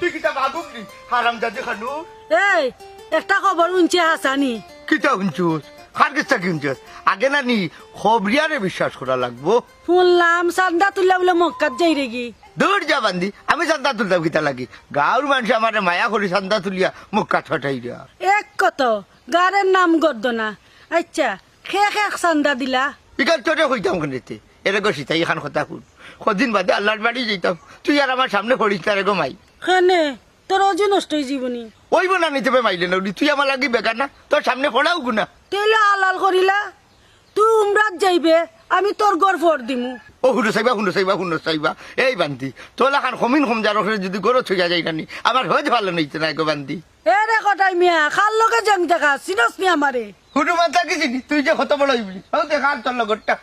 তুই কিতা নি? হারাম জাদি খানু। এই একটা খবর শুনছে হাসানি। কিতা শুনছুস? খার কিস্তা কিনছুস আগে না নি খবরিয়ারে বিশ্বাস করা লাগবো। শুনলাম চান্দা তুললে বলে মক্কাত যাই রেগি দূর যা বান্দি আমি চান্দা তুলতাম কিতা লাগি। গাঁর মানুষ আমার মায়া করি চান্দা তুলিয়া মুখ কাঠ হঠাই দিয়া। এক কত গারের নাম গদ্দ না আচ্ছা শেষ চান্দা দিলা। ইকাল তোরে হইতাম কেনেতে? এরে গো সীতা ইখান কথা শুন। কদিন বাদে আল্লাহর বাড়ি যেতাম তুই আর আমার সামনে পড়িস তারে গো মাই। কেনে তোর অজু নষ্ট হয়ে জীবনী ওই বোনা নিতে পারে মাইলে না তুই আমার লাগি বেকার না তোর সামনে পড়াও গুনা। তেলে আলাল করিলা তুই উমরাত যাইবে আমি তোর গড় ফর দিমু। ও হুনো চাইবা হুনো চাইবা হুনো চাইবা এই বান্দি তোলা খান সমিন সম যার ওখানে যদি গরো থইয়া যাই নানি আমার হয়ে ভালো নইতে না গো বান্দি। এ রে কটাই মিয়া খাল লোকে জং দেখা চিনস নি আমারে। হুনো মাতা কি চিনি? তুই যে কত বড় হইবি ও দেখা তোর লগরটা।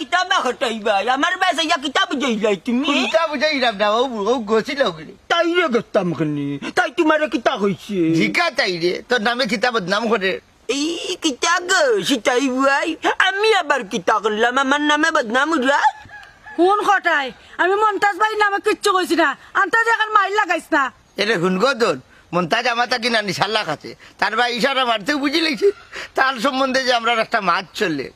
কিতাব হটাইবা আমার বাসা ইয়া কিতাব যাইলাই তুমি। কুলিটা বুঝাই রাম না ও ও গছিল গলি তাই রে গেতাম খানি। তাই তোমার কিতা হইছে জিকা চাই রে তোর নামে কিতাব বদনাম করে এই কিতা গো সিতাই ভাই আমি আবার কিতা করলাম আমার নামে বদনাম উড়া শুন কটাই আমি মন্তাজ ভাই নামে কিচ্ছু কইছি না। আন্তাজ এখন মাইল লাগাইছ না। এরে হুন গদন মন্তাজ আমাতা কিনা নিশাল্লা খাতে তার ভাই ইশারা মারতেও বুঝি লেগেছে তার সম্বন্ধে যে আমরা একটা মাছ চললে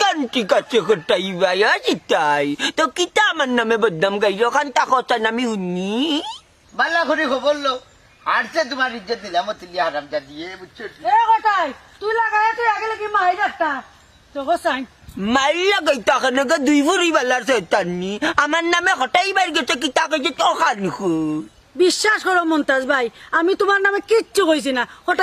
কান্তি কাছে হটাই ভাই তো কিতা আমার নামে বদনাম গাইল কান্তা কথা নামি শুনি বালা করে খবর লো আরছে তোমার ইজ্জত দিলাম তুলি হারাম যা দিয়ে বুঝছ এ কটাই তুই লাগাই তুই আগে লাগি মাইল একটা তোকে সাইন মাইলা গাইতা খানে গা দুই ফুরি বালার শয়তানি আমার নামে হটাইবার গেছে কিতা কইছে তো খানি বিশ্বাস করো মন্তাজ ভাই আমি তোমার নামে কিচ্ছু কইছি না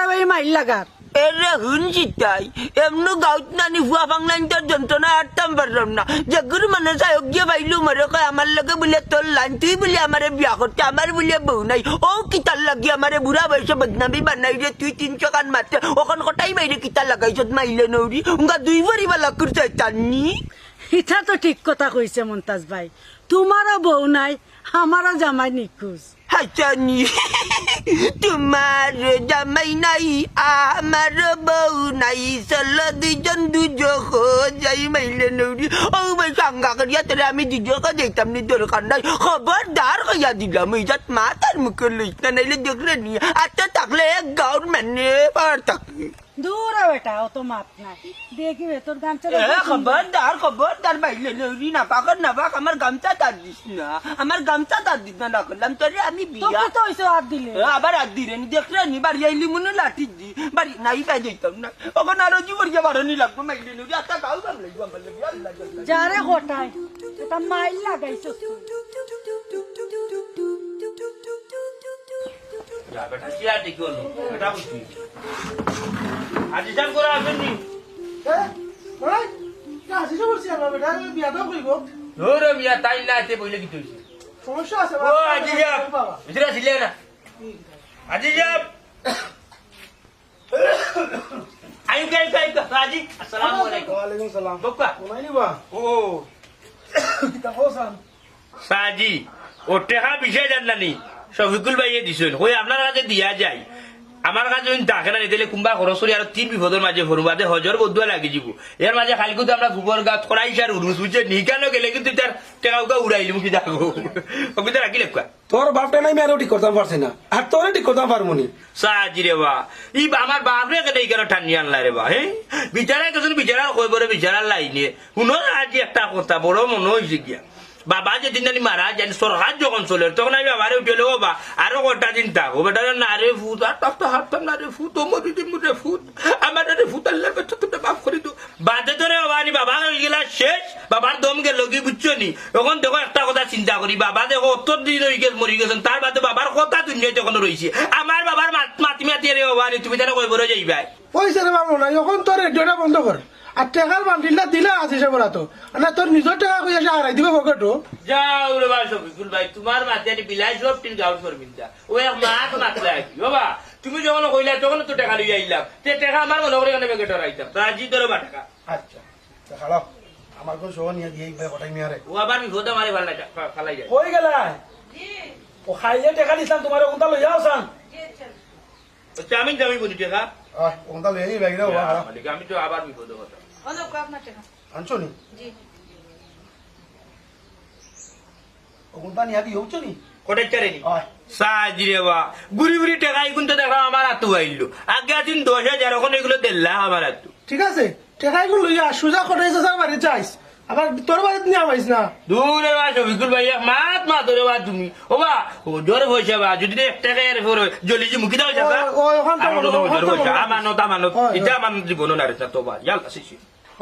ভাই মাইল লাগার এরে হুনছি তাই। এমন গাউত নানি ফুয়া বাংলাইন তোর যন্ত্রণা হাঁটতাম পারলাম না। জাগুর মানে সায়ক গিয়ে বাইলু মারে কয় আমার লগে বলে তোর লাইন, তুই বলে আমারে বিয়া করতে আমার বলে বউ নাই। ও কিতার লাগি আমারে বুড়া বয়সে বদনামি বানাই রে তুই তিনশো কান মারতে ওখান কটাই বাইরে কিতা লাগাইছ মাইলে নৌরি উঙ্গা দুই ভরি বালা করতে টাননি এটা তো ঠিক কথা কইছে মন্তাজ ভাই। তোমারও বউ নাই আমারও জামাই নিখোঁজ। হাসানি তোমার জামাই নাই আমার বউ নাই চলো দুজন দুজক যাই মাইলে নৌরি ও ভাই সাঙ্গা করিয়া তোরে আমি দুজক দেখতাম নি দরকার নাই খবরদার কইয়া দিলাম ইজাত মাতার মুখে লইস না নাইলে দেখলে নি আচ্ছা থাকলে এক গাউর মানে পার থাকে দূরে বেটা অত মাপ নাই দেখিবে তোর গামছা খবরদার খবরদার বাইলে নৌরি না পাকর না পাক আমার গামছা তার দিস না। আমার গামছা তার দিস না না করলাম তোরে আমি বিয়া তো হইছে দিলে। আবার আর দিলেন দেখলে নি বাড়ি আইলি মনে লাঠি দি। বাড়ি নাই পাই যাইতাম না। ওখানে আরও জীবন কে বারো নি লাগবো মাইলি নি গাও গাম লাগবো আমার লাগবে যারে কটাই এটা মাইল লাগাইছো না আইউ কে কে আজি আসসালামু আলাইকুম। বক্কা ও। সাজি ও টেহা বিষয় জানলানি। শফিকুল ভাইয়ে দিছিল কই আপনার কাছে দিয়া যায়। আমার কাছে যদি থাকে না নিতে কুম্বা খরচরি আর তিন বিপদের মাঝে ভরু বাদে হজর বদুয়া লাগি যাব। এর মাঝে খালি কিন্তু আমরা গোবর গাছ করাই আর উরুস বুঝছে নিকানো গেলে কিন্তু তার টেকা উকা উড়াইলি মুখি যাব ওকে রাখি লেখা তোর বাপটা নাই আমি ঠিক করতে পারছি না। আর তোরে ঠিক করতে পারব নি সাজি রে বা। ই আমার বাপ রে কেন এইখানে টানি আনলা রে বা হ্যাঁ বিচারা কিছু বিচারা কই বলে বিচারার লাইনে। শুনো আজি একটা কথা বড় মনে হয়েছে গিয়া। বাবা যেদিন জানি মারা জানি সরকার যখন চলে তখন আমি বাবারে উঠে ও বা আরও কটা দিন থাকো বেটা না রে ফুট আর তাপ তো হারতাম না রে ফুট ও মরি দিন রে ফুট আমার রে ফুট আল্লাহ বেটা তুমি মাফ করে দো বাদে ধরে বাবা বাবা গেলা, শেষ। বাবার দম গেল কি, বুঝছ নি? তখন দেখো একটা কথা চিন্তা করি, বাবা দেখো অত দিন হয়ে গেছে, মরি গেছেন, তার বাদে বাবার কথা দুনিয়া তখন রয়েছে, আমার বাবার মাত- মাতি রে বাবা তুমি তারা কই বড় যাইবাই। পয়সা রে বাবু না এখন তোর রেডিওটা বন্ধ কর। আর টেকার বান্ডিলটা দিলে সে বলা তো না তোর নিজের টাকা কই আসে হারাই দিবে পকেটও যাও রে ভাই শফিকুল ভাই তোমার মাতে আনি বিলাই সব তিন গাউট করবিন যা ও এক মাস মাতলে আছি বাবা তুমি যখন কইলা তখন তো টাকা লইয়া আইলাম তে টাকা আমার মনে করে কেন বেগে আইতাম তা আজি তোর বা টাকা? আচ্ছা খালো আমার কোন শোভা নিয়ে দিয়ে ভাই কটাই নিয়ে ও আবার বিপদে মারি ভালো লাগে ফালাই যায় কই গেলা। ও খাইলে টাকা দিছাম তোমার ওনটা লই যাও সান আচ্ছা আমি যাবি বলি টাকা? ওনটা লই আই ব্যাগ দাও মালিক আমি তো আবার বিপদে কথা। আনছো নি ওগুনটা নিয়ে দিয়ে নি কোটাই চারে নি হয় বা গুড়ি গুড়ি টাকা এখন তো দেখা আমার হাতু আইলো আগে আছেন দশ হাজার এখন এগুলো দেড় আমার হাতু ঠিক আছে টেকাইগুলো লইয়া সুজা খটাই চাচার বাড়ি যাইস আবার তোর বাড়িতে নিয়ে আইস না দূরে বা শফিকুল ভাই মাত মা বা তুমি ও বা ও জোর পয়সা বা যদি এক টাকা এর পর জলি যে মুখি দাও বলো। আমানত আমানত এটা হয়। জীবন না রে তো বা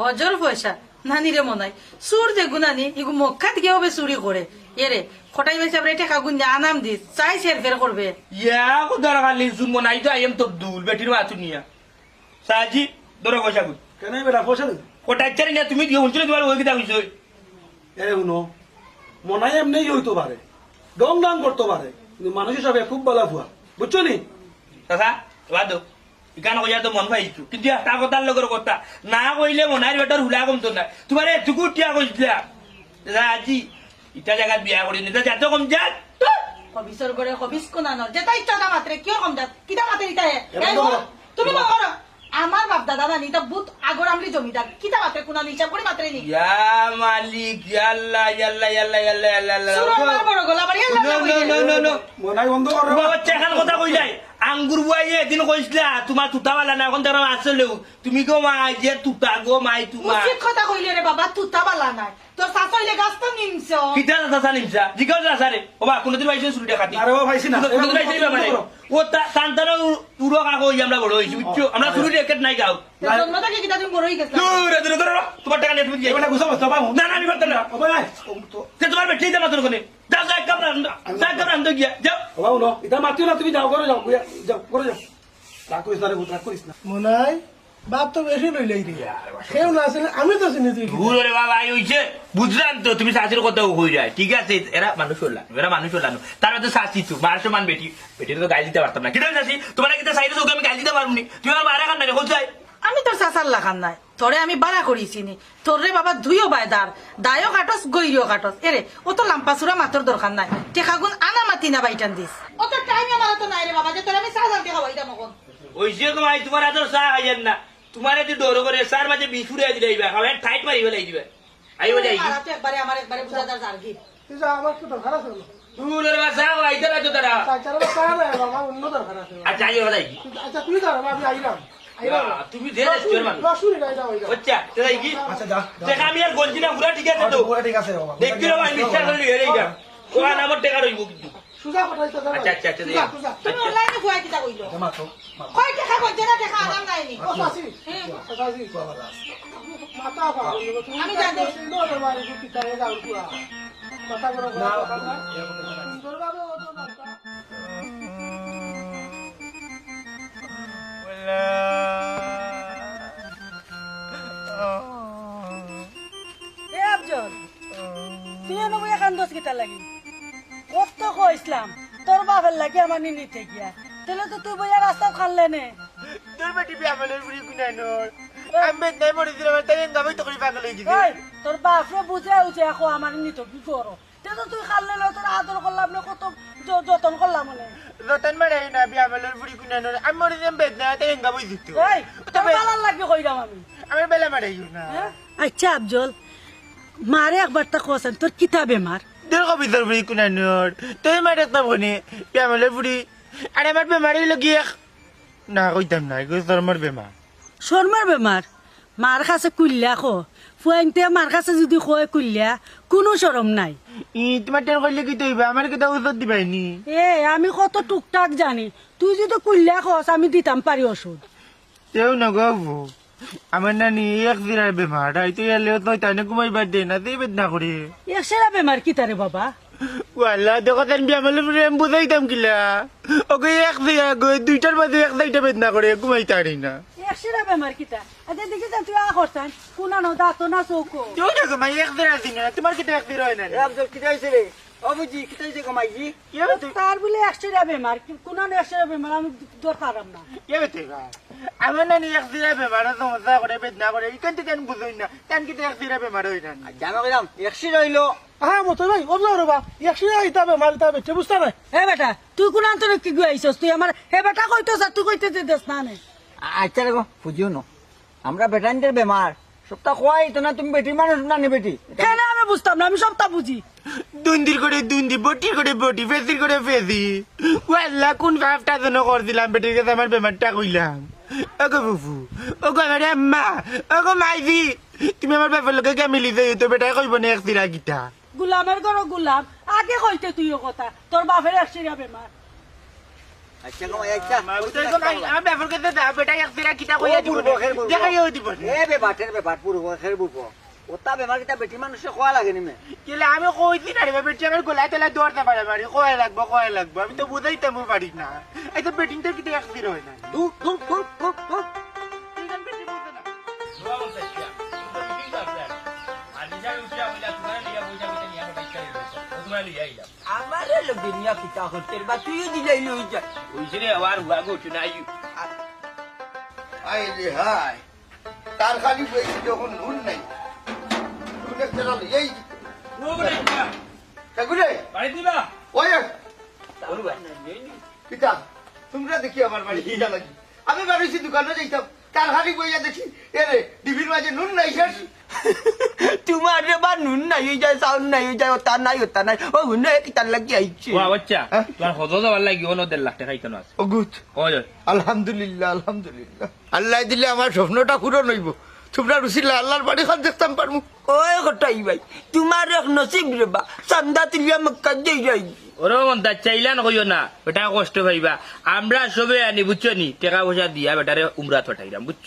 হজর পয়সা নানি রে মনাই। চুর দেখু নানি ইগু মক্কাত গিয়ে হবে চুরি করে। এরে খটাই পয়সা আমরা টেকা গুন আনাম দি চাই সের ফের করবে। ইয়া কোদার খালি সুন মনাই তো আইম তো দুল বেটির মাথু নিয়া। সাজি ধরে পয়সা গুন কেন বেটা পয়সা দিন কোটাই চারি না তুমি দিয়ে উনছিলে তোমার ওই কিতা হইছো। এ শুনো মনে হয় এমনি হইতে পারে দম দাম করতে পারে কিন্তু মানুষ হিসাবে খুব বালা ফুয়া বুঝছ নি? চাচা বাদ ইকান কইয়া তো মন পাইছো। কিন্তু একটা কথার লগর কথা। না কইলে মনার বেটার হুলা কমতো না তোমার এটুকু টিয়া কইছিলা দাদা আজি ইটা জায়গাত বিয়া করি নিতা যাতে কম যাত কবিসর করে কবিস কোনা নর যেটা ইচ্ছা তা মাত্রে কিয় কম যাত কিতা মাত্রে ইতা হে। তুমি মনে করো আমার বাপ দাদা নানি তা বুত আগর আমলি জমিদার কিতা মাত্রে কোনা হিসাব করে মাত্রে নি? ইয়া মালিক ইয়াল্লা ইয়াল্লা ইয়াল্লা ইয়াল্লা ইয়াল্লা সুরত বড় বড় গোলা বাড়ি no no no no no. মনে হয় বন্ধ করো বাবা চেখান কথা কই যায়। আঙ্গুর বুয়াইয়ে এদিন কইছিলা তোমার তুতাওয়ালা না এখন তারা আসলেও তুমি গো মাই যে তুতা গো মাই তোমার উচিত কথা কইলে রে বাবা তুতা বালা নাই। তোর শাশুড়িলে গাছ তো নিমছ। দাদা নিমসা জিগাও দাদা রে ওবা কোনদিন পাইছো চুরি দেখাতি আরে ও ভাইছি না। কোনদিন পাইছো মানে? ও তান্তানো উড়ো কাকো আমরা বড় হইছি বুঝছ আমরা চুরি রেকেট নাই গাও জন্ম থেকে কিতা তুমি বড় হই গেছ? দূরে দূরে ধরো তোমার টাকা নিয়ে তুমি দিয়ে। এবার গুছা বসতে পাবো না না আমি পারতাম না ও ভাই তো তোমার বেটি দে মাত্র কোনে? যাও যাও কামরা যাও কামরা আনতে গিয়া। যাও। ও বাবু নো এটা মাতিও না তুমি যাও করে যাও যাও করে যাও রাগ করিস না রে রাগ করিস না মনাই বাপ তো বেশি লইলেই রে কেউ না আসলে আমি তো চিনি তুই ভুল রে বাবা এই হইছে বুঝলাম তো তুমি শাশুর কথা কই যায় ঠিক আছে এরা মানুষ হলাম এরা মানুষ হলাম তার মধ্যে শাশি তো মার সমান বেটি বেটির তো গাল দিতে পারতাম না কিটা শাশি তোমার কিটা সাইডে তোকে আমি গাল দিতে পারবনি তুমি আমার মারা খান না কোথায় আমি তোর শাসার লাগান নাই। তোরে আমি বাড়া করিছি নি তোর বাবা ধুইও বায়দার দায়ও কাটস গৈরিও কাটস এরে ও তো লাম্পা সুরা মাতর দরকার নাই। টেকা গুণ আনা মাতি না বাইটান দিস ও তো টাইম আমার তো নাই রে বাবা যে তোর আমি সাহায্য টেকা বাইটা মকন ওইসে কমাই তোমার এত চা খাইয়েন না। তোমার এত দৌড় করে সার মাঝে বিষ ফুরে দিলে আইবা খাবে টাইট মারি ফেলে দিবে। আইবা যাই একবারে আমার একবারে বুঝাদার জারগি তুই যা আমার তো দরকার আছে দূরের চা তারা চাচার আচ্ছা আইবা যাই আচ্ছা তুই যা আমি আইলাম তুমি আচ্ছা তাই কি আচ্ছা আমি আর গলছি না পুরা ঠিক আছে তো। ঠিক আছে বাবা দেখছি মিথ্যা করে হেরে যা ও আমার টাকা রইব কিন্তু। সুজা খটাই আচ্ছা আচ্ছা আচ্ছা তুমি অনলাইনে কইলো? জমা তো টেকা টেকা নাই নি। আমি জানি। নো বড় না। বাবা কান্দস কিতা লাগি? কত কইছিলাম তোর বাপের লাগি আমার নিতে গিয়া। তাহলে তো তুই বইয়া রাস্তা খানলে নে। তোর বেটি বি আমার বুড়ি কুনা নর আমি বেদনাই মরে দিলাম তাই গাবাই তো করে পাগল হয়ে গেছে। তোর বাপরে বুঝে উঠে এখন আমার নিত কি করো? তাহলে তুই খানলে লো তোর আদর করলাম না কত যতন করলাম মানে রতন মারে না বি আমার বুড়ি কুনা নর আমি মরে দিলাম বেদনা তাই গাবাই দিত ওই তোর বালার লাগবে কইরাম আমি। আমার বেলা মারে না। আচ্ছা আফজল মারে একবার তা কোসেন তোর কিতাবে মার তোর কবি তোর বুড়ি কুনা নর তোর মারে বনে বি আমার বুড়ি আর আমার বেমারি লগিয়ে না কইতাম না এগুলো তোর আমার বেমার শর্মার বেমার মার কাছে কুল্লা খো ফুয়াইনতে মার কাছে যদি কয় কুল্লা কোনো শরম নাই। ই তোমার টেন করলে কি তৈবা আমার কথা ওষুধ দিবাইনি এ আমি কত টুকটাক জানি। তুই যদি কুল্লা খস আমি দিতাম পারি ওষুধ তেও নগাবো। আমার নানি এক দিনের বেমার এলেও তো তাই না ঘুমাইবার দে না তুই বেদনা করে। একসেরা বেমার কি তারে বাবা? ওয়াল্লা দেখো বুঝাইতাম কিলা। ওকে এক গই দুইটার মাঝে এক বেদনা করে না। একসেরা বেমার কিতা আচ্ছা দেখি যা তুই আ করতাম কোনা নো দাঁত না চৌকো। না ঘুমাই এক দিন আসি না তোমার কিটা এক দিন হয় না? আব্দুল কি যাইছে রে। ও বুঝি কি যাইছে কমাইছি তুই? তার বলে একসেরা বেমার কোনা নো একসেরা বেমার আমি দরকারাম না। কি তুই? আমার নানি এক দিনের বেমার সমস্যা করে বেদনা করে। ইকান তো তেন বুঝই না? তেন কিন্তু এক দিনের বেমার হই না জানো কিরাম একশি রইল হ্যাঁ মতো ভাই অবজার বা একশো আইতাবে মাল তাবে বুঝতে না হে বেটা তুই কোন আন্তরিক কি গুয়াইছস তুই আমার হে বেটা কইতো যা তুই কইতে দেস না নে। আচ্ছা রে বুঝিও ন। আমরা বেটানদের বেমার। সপ্তাহ খোয়াই তো না তুমি বেটির মানুষ না নি বেটি কেন আমি বুঝতাম না? আমি সবটা বুঝি। দুন্দির করে দুন্দি বটির করে বটি ফেসির করে ফেসি ওয়াল্লা কোন কাপটা যেন করছিলাম বেটির কাছে আমার বেমারটা কইলাম। ওগো বুফু ওগো আমার আম্মা ওগো মাইজি তুমি আমার বাপের লোকে কে মিলি যাই তো বেটাই কইব না এক সিরা গুলামের ঘর গুলাম আগে কইতে তুইও কথা তোর বাপের একশিরা বেমার আচ্ছা কমাই আচ্ছা আমার বাপের কাছে দাও বেটাই এক সিরা কইয়া দিব দেখাইও দিব এ বেবাটের বেবাট পুরো খের বুপ ওটা বেমার কিটা বেটি মানুষে খোয়া লাগে নিমে কেলে আমি কইছি না রে বেটি আমার গোলায় তোলা দৌড়তে পারে পারি কয় লাগবো কয় লাগবো আমি তো বুঝাইতে পারি না এই তো বেটিং তো কিতে হয় না দূর দূর লোকে নিয়ে পিতা করতে বা তুইও দিলাই লই যা আই রে হাই তার খালি বইছি যখন নুন নাই। নুন একটা এই কাকুরে ওই পিতা তোমরা দেখি আমার বাড়ি কিনা লাগি আমি বাড়িছি দোকানে যাইতাম। তার খালি বইয়া দেখি এরে ডিবির মাঝে নুন নাই শেষ। তোমার রে বা নুন নাই যায় সাউন্ড নাই যায় ওটা নাই ওটা নাই ও হুনে কি লাগি আইছে বাচ্চা তোমার হত যাওয়ার লাগি অন্য দেড় লাখ টাকা কেন আছে ও গুড আলহামদুলিল্লাহ আলহামদুলিল্লাহ আল্লাহ দিলে আমার স্বপ্নটা পূরণ হইব তোমরা রুচিলে আল্লাহর বাড়ি খান দেখতাম পারমু ওই কটাই ভাই তোমার এক নসিব রে বা সন্ধ্যা তুলিয়া মক্কা যাই যাই ওরে মন্তা চাইলা নকইও না বেটা কষ্ট পাইবা আমরা সবে আনি বুঝছ নি টাকা পয়সা দিয়া বেটারে উমরাত পাঠাইলাম বুঝছ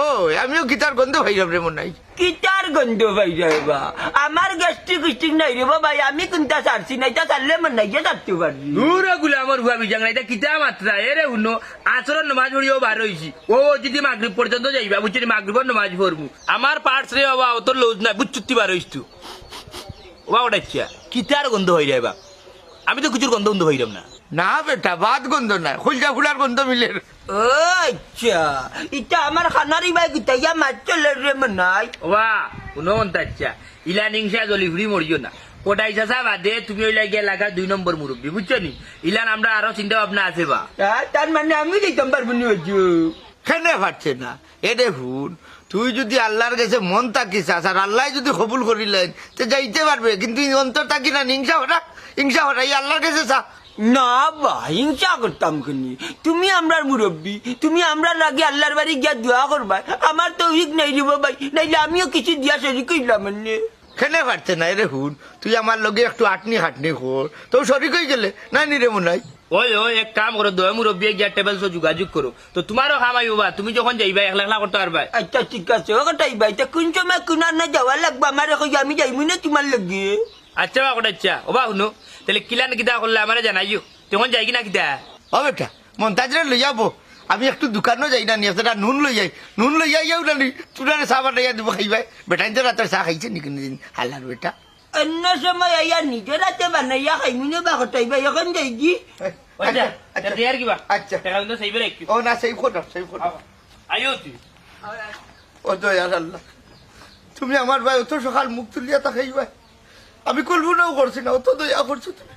ও আমিও গীতার গন্ধ ভাইরাম রে মনে নাই কিটার গন্ধ ভাই যায় বা আমার গ্যাস্ট্রিক গ্যাস্ট্রিক নাই রে বাবা আমি কোনটা সারছি নাই তা সারলে মন নাই সারতে পারি দূরে গুলা আমার হুয়া বিজাং না এটা কিতা মাত্রা? এরে শুনো আচরণ নমাজ পড়িও বার হইছি। ও যদি মাগরিব পর্যন্ত যাইবা বুঝছি মাগরিবর নমাজ পড়ব। আমার পার্টস রে বাবা তোর লউজ না বুঝছুতি বার হইছ তু ওয়া ওটাচ্ছা কিতার গন্ধ হই যাইবা। আমি তো কিছুর গন্ধ গন্ধ হইলাম না। না বেটা বাদ গন্ধ নাই। খুলজা ফুলার গন্ধ মিলে। ও আচ্ছা এটা আমার খানারি ভাই কিতা ইয়া মাছ চলে রে মন নাই ওয়া শুনো মন্তাচ্ছা ইলা নিংসা জলি ফুড়ি মরিও না। কোটাই চাষা বাদে তুমি ওই লাগিয়ে লাগা দুই নম্বর মুরব্বী বুঝছ নি? ইলান আমরা আরও চিন্তা ভাবনা আছে বা। তার মানে আমি দিতাম পারব না হচ্ছে কেনে পারছে না? এরে ভুল তুই যদি আল্লাহর কাছে মন থাকিস আর আল্লাহ যদি কবুল করিলেন তো যাইতে পারবে। কিন্তু অন্তর থাকি না হিংসা হরা হিংসা হরা এই আল্লাহর কাছে চা না বা হিংসা করতাম কেনি তুমি আমরার মুরব্বী তুমি আমরা লাগে আল্লাহর বাড়ি গিয়া দোয়া করবা আমার তো উইক নাই দিব ভাই নাইলে আমিও কিছু দিয়া সরি কইলাম পারছে না এরে হুন তুই আমার লগে একটু আটনি হাটনি কর। তো সরি কই গেলে? না নিরে মনে ওই ওই এক কাম করো দয় মুরব্বী গিয়া টেবিল সো যোগাযোগ করো। তো তোমারও কাম আইব তুমি যখন যাইবা একলা একলা করতে পারবা। আচ্ছা ঠিক আছে ও কোন সময় কোন না যাওয়া লাগবে? আমার আমি যাইবি না তোমার লাগে? আচ্ছা বা কোটা আচ্ছা ও বা শুনো। তাহলে কিলান কিতা করলে আমারে জানাইও। তখন যাই কিনা কিতা ও বেটা মন্তাজরে লই যাব আমি একটু দোকানও যাই না নিয়ে সেটা নুন লই যাই নুন লই যাই যাও না তোরা চাহ বানাইয়া দিব খাইবাই বেটা তো রাতের চাহ খাইছে নি কোনদিন হালার বেটা। অন্য সময় আইয়া নিজের হাতে বানাইয়া খাইবি না বা কথাই এখন যাই কি আচ্ছা আচ্ছা। আচ্ছা। আচ্ছা ও না সেই খোটা সেই খোটা আইও তুই। ও দয়াল আল্লাহ। তুমি আমার ভাই অত সকাল মুখ তুলিয়া তা খাইবাই। আমি কল্পনাও করছি না, অত দয়া করছ তুমি।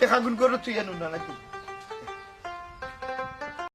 দেখা গুণ করো, তুই জানো না নাকি?